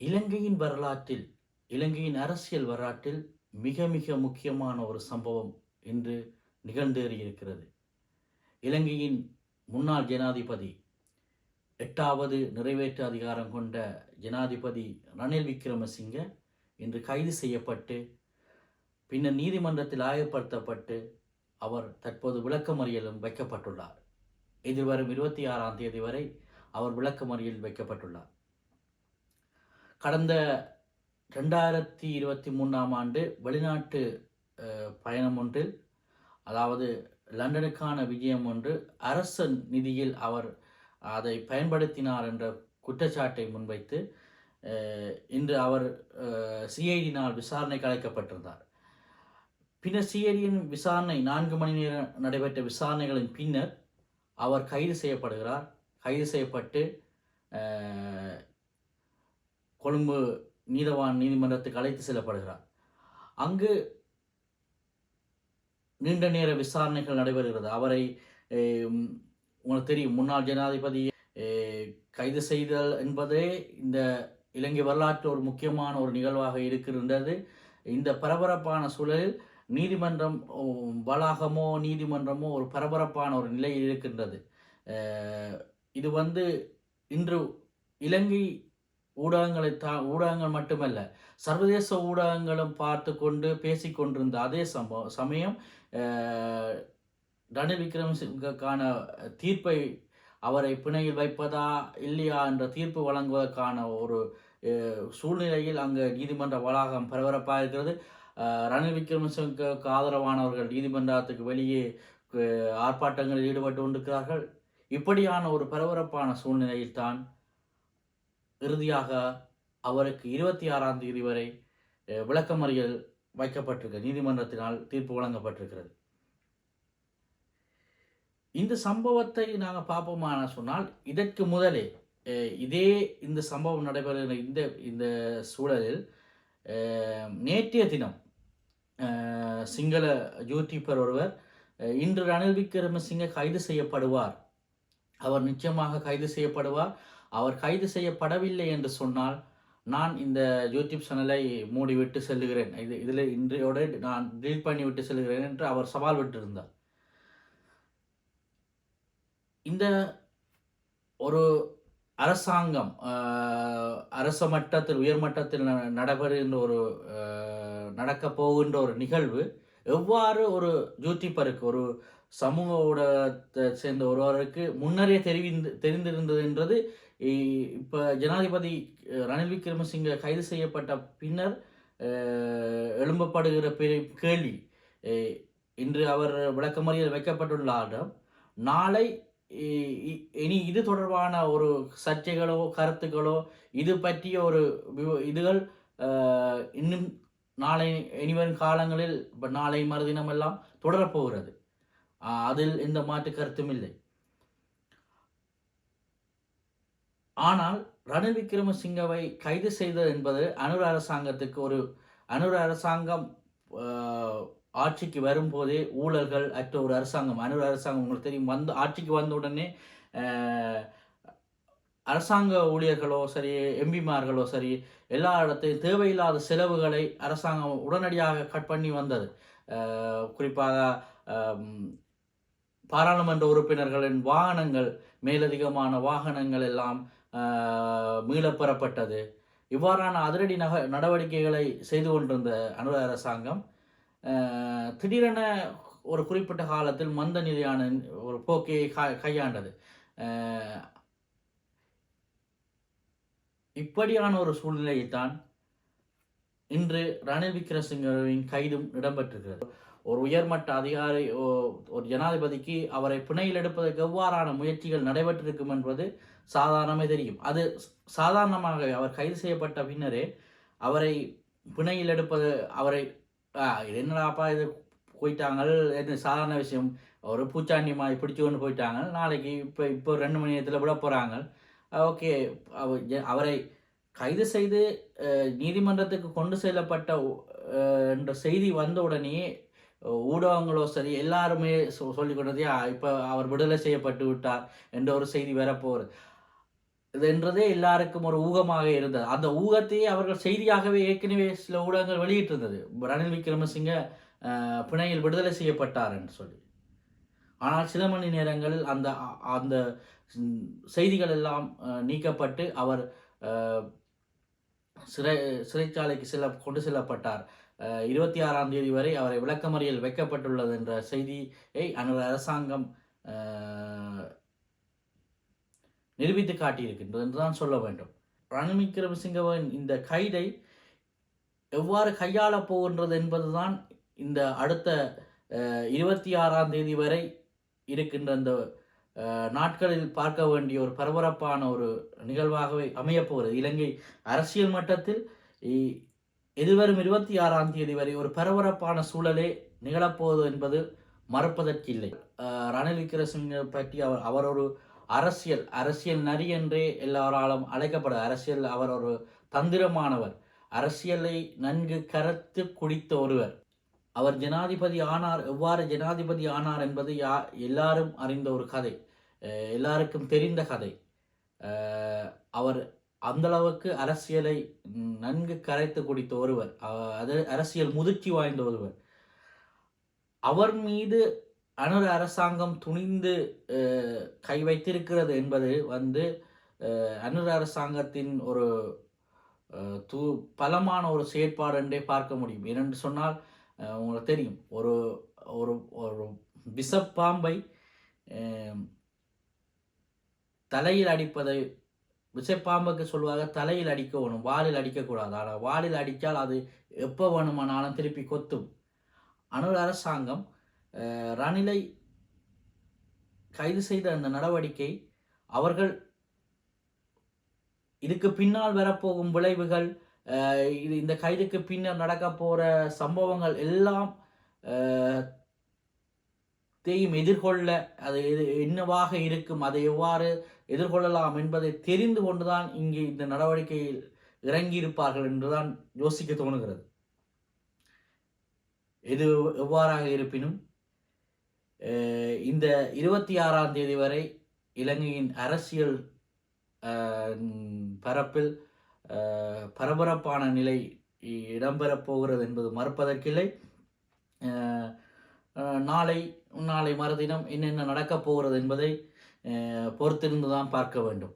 இலங்கையின் வரலாற்றில் இலங்கையின் அரசியல் வரலாற்றில் மிக மிக முக்கியமான ஒரு சம்பவம் இன்று நிகழ்ந்தேறியிருக்கிறது. இலங்கையின் முன்னாள் ஜனாதிபதி எட்டாவது நிறைவேற்று அதிகாரம் கொண்ட ஜனாதிபதி ரணில் விக்ரமசிங்க இன்று கைது செய்யப்பட்டு பின்னர் நீதிமன்றத்தில் ஆயப்படுத்தப்பட்டு அவர் தற்போது விளக்கமறியலும் வைக்கப்பட்டுள்ளார். எதிர்வரும் இருபத்தி ஆறாம் தேதி வரை அவர் விளக்கமறியல் வைக்கப்பட்டுள்ளார். கடந்த ரெண்டாயிரத்தி இருபத்தி மூணாம் ஆண்டு வெளிநாட்டு பயணம் ஒன்றில் அதாவது லண்டனுக்கான விஜயம் ஒன்று அரச நிதியில் அவர் அதை பயன்படுத்தினார் என்ற குற்றச்சாட்டை முன்வைத்து இன்று அவர் சிஐடியினால் விசாரணைக்கு அழைக்கப்பட்டிருந்தார். பின்னர் சிஐடியின் விசாரணை நான்கு மணி நேரம் நடைபெற்ற விசாரணைகளின் பின்னர் அவர் கைது செய்யப்படுகிறார். கைது செய்யப்பட்டு கொழும்பு நீதவான் நீதிமன்றத்துக்கு அழைத்து செல்லப்படுகிறார். அங்கு நீண்ட நேர விசாரணைகள் நடைபெறுகிறது. அவரை உங்களுக்கு தெரியும் முன்னாள் ஜனாதிபதி கைது செய்தல் என்பதே இந்த இலங்கை வரலாற்று ஒரு முக்கியமான ஒரு நிகழ்வாக இருக்கின்றது. இந்த பரபரப்பான சூழலில் நீதிமன்றம் வளாகமோ நீதிமன்றமோ ஒரு பரபரப்பான ஒரு நிலையில் இருக்கின்றது. இது வந்து இன்று இலங்கை ஊடகங்களை தா ஊடகங்கள் மட்டுமல்ல சர்வதேச ஊடகங்களும் பார்த்து கொண்டு பேசிக்கொண்டிருந்த அதே சம்பவம் சமயம் ரணில் விக்ரமசிங்கக்கான தீர்ப்பை அவரை பிணையில் வைப்பதா இல்லையா என்ற தீர்ப்பு வழங்குவதற்கான ஒரு சூழ்நிலையில் அங்கு நீதிமன்ற வளாகம் பரபரப்பாக இருக்கிறது. ரணில் விக்ரமசிங்கக்கு ஆதரவானவர்கள் நீதிமன்றத்துக்கு வெளியே ஆர்ப்பாட்டங்களில் ஈடுபட்டு கொண்டிருக்கிறார்கள். இப்படியான ஒரு பரபரப்பான சூழ்நிலையில் தான் இறுதியாக அவருக்கு இருபத்தி ஆறாம் தேதி வரை அஹ், விளக்கமறியல் வைக்கப்பட்டிருக்க நீதிமன்றத்தினால் தீர்ப்பு வழங்கப்பட்டிருக்கிறது. இந்த சம்பவத்தை நாங்கள் பார்ப்போமான சொன்னால் இதற்கு முதலே அஹ், இதே இந்த சம்பவம் நடைபெறுகிற இந்த இந்த சூழலில் அஹ், நேற்றைய தினம் அஹ், சிங்கள யூடியூபர் ஒருவர் இன்று ரணில் விக்ரமசிங்க கைது செய்யப்படுவார். அவர் நிச்சயமாக கைது செய்யப்படுவார். அவர் கைது செய்யப்படவில்லை என்று சொன்னால் நான் இந்த யூடியூப் சேனலை மூடிவிட்டு செல்லுகிறேன். இது இதில் இன்றையோடு நான் டீல் பண்ணிவிட்டு செல்கிறேன் என்று அவர் சவால் விட்டிருந்தார். இந்த ஒரு அரசாங்கம் அரச மட்டத்தில் உயர் மட்டத்தில் ந- நடைபெறுகின்ற ஒரு நடக்க நடக்கப் போகின்ற ஒரு நிகழ்வு எவ்வாறு ஒரு யூடியூபருக்கு ஒரு சமூக ஊடகத்தை சேர்ந்த ஒருவருக்கு முன்னரே தெரிவிந்து தெரிந்திருந்ததுன்றது இ- இப்போ ஜனாதிபதி ரணில் விக்ரமசிங்க கைது செய்யப்பட்ட பின்னர் எழும்பப்படுகிற பெரிய கேள்வி இன்று அவர் விளக்கமறியல் வைக்கப்பட்டுள்ளாரிடம் நாளை இ- இனி இது தொடர்பான ஒரு சர்ச்சைகளோ கருத்துக்களோ இது பற்றிய ஒரு விவ- இதுகள் இன்னும் நாளை இனிவரும் காலங்களில் இப்போ நாளை மறுதினம் எல்லாம் தொடரப்போகிறது அதில் எந்த மாற்று கருத்தும் இல்லை. ஆனால் ரணில் விக்ரமசிங்கவை கைது செய்தது என்பது அனுர அரசாங்கத்துக்கு ஒரு அனுர அரசாங்கம் ஆட்சிக்கு வரும்போதே ஊழல்கள் அற்ற ஒரு அரசாங்கம். அனுர அரசாங்கம் உங்களுக்கு தெரியும். வந்து ஆட்சிக்கு வந்த உடனே அரசாங்க ஊழியர்களோ சரி எம்பிமார்களோ சரி எல்லா இடத்தையும் தேவையில்லாத செலவுகளை அரசாங்கம் உடனடியாக கட் பண்ணி வந்தது. குறிப்பாக பாராளுமன்ற உறுப்பினர்களின் வாகனங்கள் மேலதிகமான வாகனங்கள் எல்லாம் மீளப்பெறப்பட்டது இவ்வாறான அதிரடி நக நடவடிக்கைகளை செய்து கொண்டிருந்த அனுர அரசாங்கம் திடீரென ஒரு குறிப்பிட்ட காலத்தில் மந்த நிலையான ஒரு போக்கையை கையாண்டது. இப்படியான ஒரு சூழ்நிலையைத்தான் இன்று ரணில் விக்ரமசிங்கவின் கைதும் இடம்பெற்றிருக்கிறது. ஒரு உயர்மட்ட அதிகாரி ஓ- ஒரு ஜனாதிபதிக்கு அவரை பிணையில் எடுப்பதற்கு எவ்வாறான முயற்சிகள் நடைபெற்றிருக்கும் என்பது சாதாரணமே தெரியும். அது சாதாரணமாகவே சாதாரணமாக அவர் கைது செய்யப்பட்ட பின்னரே அவரை பிணையில் எடுப்பது அவரை இது என்னடாப்பா இது போயிட்டாங்க என்ன சாதாரண விஷயம். ஒரு பூச்சாண்டி மாதிரி பிடிச்சு கொண்டு போயிட்டாங்க நாளைக்கு இப்போ இப்போ ரெண்டு மணி நேரத்தில் விட போகிறாங்க ஓகே. அவரை கைது செய்து நீதிமன்றத்துக்கு கொண்டு செல்லப்பட்ட என்ற செய்தி வந்த உடனே ஊடகங்களோ சரி எல்லாருமே சொ சொல்லிக் இப்போ அவர் விடுதலை செய்யப்பட்டு விட்டார் என்ற ஒரு செய்தி வரப்போகுது. இது என்றதே எல்லாருக்கும் ஒரு ஊகமாக இருந்தது. அந்த ஊகத்தையே அவர்கள் செய்தியாகவே ஏற்கனவே சில ஊடகங்கள் வெளியிட்டிருந்தது. ரணில் விக்ரமசிங்க பிணையில் விடுதலை செய்யப்பட்டார் என்று சொல்லி. ஆனால் சில மணி நேரங்களில் அந்த அந்த செய்திகள் எல்லாம் நீக்கப்பட்டு அவர் சிறை சிறைச்சாலைக்கு செல்ல கொண்டு செல்லப்பட்டார். இருபத்தி ஆறாம் தேதி வரை அவரை விளக்கமறியல் வைக்கப்பட்டுள்ளது என்ற செய்தியை அந்த அரசாங்கம் நிரூபித்து காட்டியிருக்கின்றது என்றுதான் சொல்ல வேண்டும். ரணில் விக்ரமசிங்கவின் இந்த கைதை எவ்வாறு கையாளப் போகின்றது என்பதுதான் இந்த அடுத்த இருபத்தி ஆறாம் தேதி வரை இருக்கின்ற அந்த நாட்களில் பார்க்க வேண்டிய ஒரு பரபரப்பான ஒரு நிகழ்வாகவே அமையப்போகிறது. இலங்கை அரசியல் மட்டத்தில் இ- எதிர்வரும் இருபத்தி ஆறாம் தேதி வரை ஒரு பரபரப்பான சூழலே நிகழப்போகுது என்பது மறுப்பதற்கில்லை. ரணில் விக்ரமசிங்க பற்றி அவர் அவர் ஒரு அரசியல் அரசியல் நரி என்றே எல்லாராலும் அழைக்கப்படுது அரசியல் அவர் ஒரு தந்திரமானவர். அரசியலை நன்கு கரத்து குடித்த ஒருவர். அவர் ஜனாதிபதி ஆனார் எவ்வாறு ஜனாதிபதி ஆனார் என்பது யா எல்லாரும் அறிந்த ஒரு கதை. எல்லாருக்கும் தெரிந்த கதை. அவர் அந்தளவுக்கு அரசியலை நன்கு கரைத்து குடித்த ஒருவர். அது அரசியல் முதிர்ச்சி வாய்ந்த ஒருவர். அவர் மீது அனுர அரசாங்கம் துணிந்து கை வைத்திருக்கிறது என்பது வந்து அஹ், அரசாங்கத்தின் ஒரு தூ து பலமான ஒரு செயற்பாடு என்றே பார்க்க முடியும். ஏனென்று சொன்னால் உங்களுக்கு தெரியும். ஒரு ஒரு ஒரு விஷப்பாம்பை தலையில் அடிப்பதை விஷப்பாம்புக்கு சொல்லுவாங்க தலையில் அடிக்க வேணும் வாலில் அடிக்கக்கூடாது ஆனால் வாலில் அடித்தால் அது எப்போ வேணுமானாலும் திருப்பி கொத்தும். அணு அரசாங்கம் ரணிலை கைது செய்த அந்த நடவடிக்கை அவர்கள் இதுக்கு பின்னால் வரப்போகும் விளைவுகள் இது இந்த கைதுக்கு பின்னர் நடக்க போகிற சம்பவங்கள் எல்லாம் தேயும் எதிர்கொள்ள அது எது என்னவாக இருக்கும் அதை எவ்வாறு எதிர்கொள்ளலாம் என்பதை தெரிந்து கொண்டுதான் இங்கே இந்த நடவடிக்கையில் இறங்கியிருப்பார்கள் என்றுதான் யோசிக்க தோணுகிறது. எது எவ்வாறாக இருப்பினும் இந்த இருபத்தி ஆறாம் தேதி வரை இலங்கையின் அரசியல் பரப்பில் பரபரப்பான நிலை இடம்பெறப் போகிறது என்பது மறுப்பதற்கில்லை. நாளை நாளை மறுதினம் என்னென்ன நடக்கப் போகிறது என்பதை பொறுத்திருந்து தான் பார்க்க வேண்டும்.